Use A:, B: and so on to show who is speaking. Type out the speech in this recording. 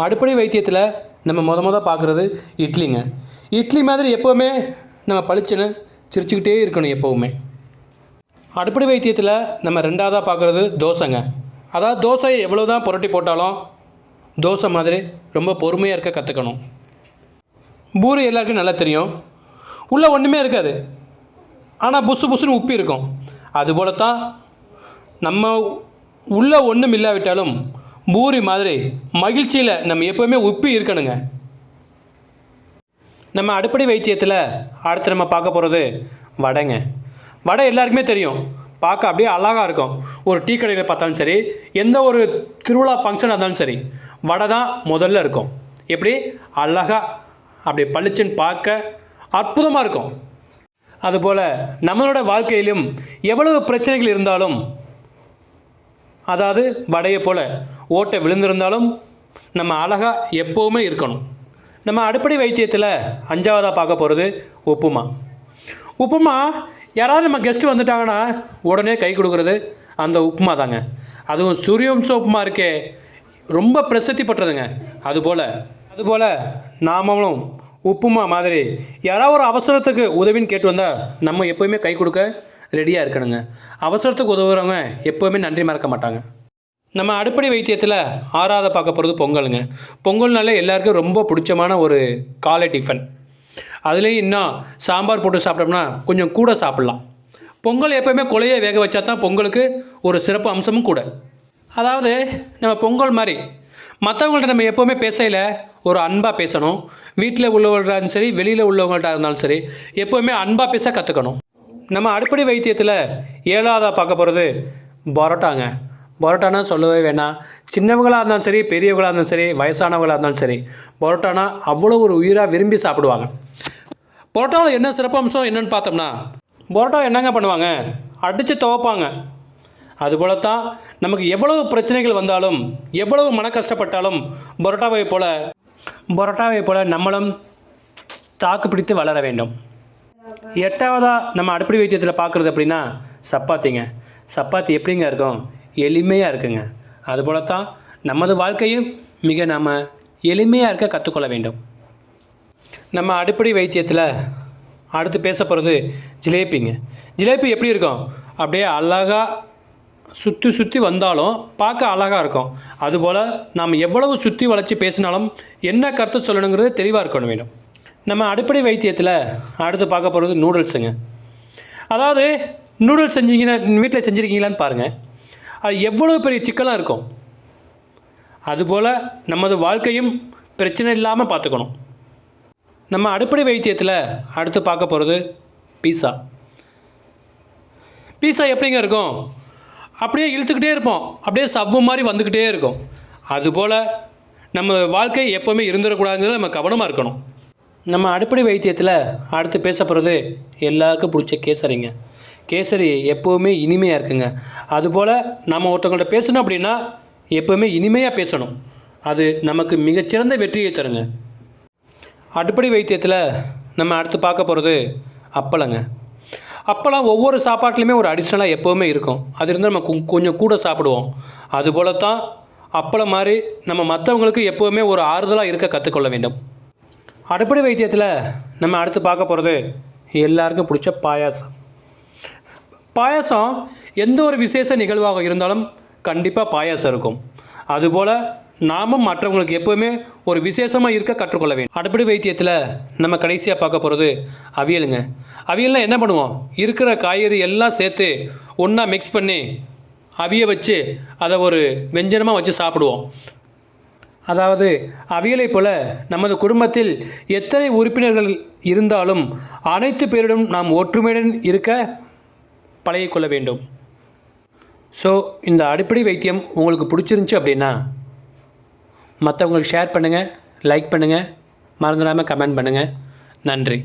A: அடுப்படை வைத்தியத்தில் நம்ம மொத மொதல் பார்க்குறது இட்லிங்க. இட்லி மாதிரி எப்போவுமே நம்ம பளிச்சுன்னு சிரிச்சுக்கிட்டே இருக்கணும் எப்போவுமே. அடுப்படை வைத்தியத்தில் நம்ம ரெண்டாவதாக பார்க்குறது தோசைங்க. அதாவது தோசை எவ்வளோ தான் புரட்டி போட்டாலும் தோசை மாதிரி ரொம்ப பொறுமையாக இருக்க கற்றுக்கணும் பூரி எல்லாருக்கும் நல்லா தெரியும். உள்ளே ஒன்றுமே இருக்காது. ஆனால் புசு புசுன்னு உப்பி இருக்கும். அதுபோல தான் நம்ம உள்ளே ஒன்றும் இல்லாவிட்டாலும் பூரி மாதிரி மகிழ்ச்சியில் நம்ம எப்போவுமே உப்பி இருக்கணுங்க. நம்ம அடுப்படை வைத்தியத்தில் அடுத்து நம்ம பார்க்க போகிறது வடைங்க. வடை எல்லாருக்குமே தெரியும். பார்க்க அப்படியே அழகாக இருக்கும். ஒரு டீ கடையில் பார்த்தாலும் சரி எந்த ஒரு திருவிழா ஃபங்க்ஷனாக இருந்தாலும் சரி வடை தான் முதல்ல இருக்கும். எப்படி? அழகாக அப்படி பளிச்சுன்னு பார்க்க அற்புதமாக இருக்கும். அதுபோல் நம்மளோட வாழ்க்கையிலும் எவ்வளவு பிரச்சனைகள் இருந்தாலும் அதாவது வடையை போல் ஓட்டை விழுந்திருந்தாலும் நம்ம அழகாக எப்போவுமே இருக்கணும். நம்ம அடுப்படை வைத்தியத்தில் அஞ்சாவதாக பார்க்க போகிறது உப்புமா. உப்புமா யாராவது நம்ம கெஸ்ட்டு வந்துட்டாங்கன்னா உடனே கை கொடுக்குறது அந்த உப்புமா தாங்க. அதுவும் சூரியவம்ச உப்புமா இருக்கே ரொம்ப பிரசித்தி பெற்றதுங்க. அதுபோல் அதுபோல் நாமளும் உப்புமா மாதிரி யாராவது ஒரு அவசரத்துக்கு உதவின்னு கேட்டு வந்தால் நம்ம எப்போயுமே கை கொடுக்க ரெடியாக இருக்கணுங்க. அவசரத்துக்கு உதவுறவங்க எப்போவுமே நன்றி மறக்க மாட்டாங்க. நம்ம அடுப்படை வைத்தியத்தில் ஆறாவது பார்க்க போகிறது பொங்கலுங்க. பொங்கல்னாலே எல்லாருக்கும் ரொம்ப பிடிச்சமான ஒரு காலை டிஃபன் அதுலேயும் இன்னும் சாம்பார் போட்டு சாப்பிட்டோம்னா கொஞ்சம் கூட சாப்பிட்லாம். பொங்கல் எப்போயுமே கொலையை வேக வச்சா தான் பொங்கலுக்கு ஒரு சிறப்பு அம்சமும் கூட. அதாவது நம்ம பொங்கல் மாதிரி மற்றவங்கள்ட்ட நம்ம எப்போவுமே பேசையில் ஒரு அன்பாக பேசணும். வீட்டில் உள்ளவங்கள்ட்ட இருந்தாலும் சரி வெளியில் உள்ளவங்கள்ட்ட இருந்தாலும் சரி எப்போவுமே அன்பாக பேச கற்றுக்கணும் நம்ம அடுப்படை வைத்தியத்தில் ஏழாவதாக பார்க்க போகிறது பரோட்டாங்க. பரோட்டானா சொல்லவே வேணாம். சின்னவங்களாக இருந்தாலும் சரி பெரியவங்களாக இருந்தாலும் சரி வயசானவங்களாக இருந்தாலும் சரி பரோட்டானா அவ்வளோ ஒரு உயிராக விரும்பி சாப்பிடுவாங்க. பரோட்டாவில் என்ன சிறப்பம்சம் என்னன்னு பார்த்தோம்னா? பரோட்டா என்னங்க பண்ணுவாங்க? அடித்து துவைப்பாங்க. அதுபோல தான் நமக்கு எவ்வளவு பிரச்சனைகள் வந்தாலும் எவ்வளவு மன கஷ்டப்பட்டாலும் பரோட்டாவை போல பரோட்டாவை போல நம்மளும் தாக்கு பிடித்து வளர வேண்டும். எட்டாவதாக நம்ம அடுப்படி வைத்தியத்தில் பார்க்குறது அப்படின்னா சப்பாத்திங்க. சப்பாத்தி எப்படிங்க இருக்கும்? எளிமையாக இருக்குங்க. அதுபோல தான் நமது வாழ்க்கையும் மிக நாம் எளிமையாக இருக்க கற்றுக்கொள்ள வேண்டும். நம்ம அடிப்படை வைத்தியத்தில் அடுத்து பேச போகிறது ஜிலேபிங்க. ஜிலேபி எப்படி இருக்கும்? அப்படியே அழகாக சுற்றி சுற்றி வந்தாலும் பார்க்க அழகாக இருக்கும். அதுபோல் நாம் எவ்வளவு சுற்றி வளைச்சி பேசினாலும் என்ன கருத்து சொல்லணுங்கிறது தெளிவாக இருக்கணும் வேண்டும் நம்ம அடுப்படை வைத்தியத்தில் அடுத்து பார்க்க போகிறது நூடுல்ஸுங்க. அதாவது நூடுல்ஸ் செஞ்சீங்கன்னா வீட்டில் செஞ்சுருக்கீங்களான்னு பாருங்கள் அது எவ்வளோ பெரிய சிக்கலாக இருக்கும்? அதுபோல் நமது வாழ்க்கையும் பிரச்சனை இல்லாமல் பார்த்துக்கணும் நம்ம அடுப்படை வைத்தியத்தில் அடுத்து பார்க்க போகிறது பீஸா. பீஸா எப்படிங்க இருக்கும்? அப்படியே இழுத்துக்கிட்டே இருப்போம். அப்படியே சவ்வு மாதிரி வந்துக்கிட்டே இருக்கும். அதுபோல் நம்ம வாழ்க்கை எப்போவுமே இருந்துடக்கூடாதுங்கிறது நம்ம கவனமாக இருக்கணும். நம்ம அடுப்படை வைத்தியத்தில் அடுத்து பேச போகிறது எல்லாருக்கும் பிடிச்ச கேசரிங்க. கேசரி எப்போவுமே இனிமையாக இருக்குங்க. அதுபோல் நம்ம ஒருத்தவங்கள்ட்ட பேசணும் அப்படின்னா எப்போவுமே இனிமையாக பேசணும். அது நமக்கு மிகச்சிறந்த வெற்றியை தருங்க. அடுப்படை வைத்தியத்தில் நம்ம அடுத்து பார்க்க போகிறது அப்பளங்க. அப்பளம் ஒவ்வொரு சாப்பாட்லேயுமே ஒரு அடிஷ்னலாக எப்போவுமே இருக்கும். அது இருந்தால் நம்ம கொஞ்சம் கூட சாப்பிடுவோம். அதுபோல தான் அப்பளம் மாதிரி நம்ம மற்றவங்களுக்கு எப்போவுமே ஒரு ஆறுதலாக இருக்க கற்றுக்கொள்ள வேண்டும். அடுப்படை வைத்தியத்தில் நம்ம அடுத்து பார்க்க போகிறது எல்லாருக்கும் பிடிச்ச பாயாசம். பாயாசம் எந்த ஒரு விசேஷ நிகழ்வாக இருந்தாலும் கண்டிப்பாக பாயாசம் இருக்கும். அதுபோல் நாமும் மற்றவங்களுக்கு எப்போவுமே ஒரு விசேஷமாக இருக்க கற்றுக்கொள்ள வேண்டும். அடுப்படி வைத்தியத்தில் நம்ம கடைசியாக பார்க்க போகிறது அவியலுங்க. அவியல்னால் என்ன பண்ணுவோம்? இருக்கிற காய்கறி எல்லாம் சேர்த்து ஒன்றா மிக்ஸ் பண்ணி அவிய வச்சு அதை ஒரு வெஞ்சனமாக வச்சு சாப்பிடுவோம். அதாவது அவியலைப் போல நமது குடும்பத்தில் எத்தனை உறுப்பினர்கள் இருந்தாலும் அனைத்து பேரிடம் நாம் ஒற்றுமையுடன் இருக்க பழகிக்கொள்ள வேண்டும். ஸோ இந்த அடிப்படை வைத்தியம் உங்களுக்கு பிடிச்சிருந்துச்சி அப்படின்னா மற்றவங்களுக்கு ஷேர் பண்ணுங்கள் லைக் பண்ணுங்கள் மறந்துடாமல் கமெண்ட் பண்ணுங்கள் நன்றி.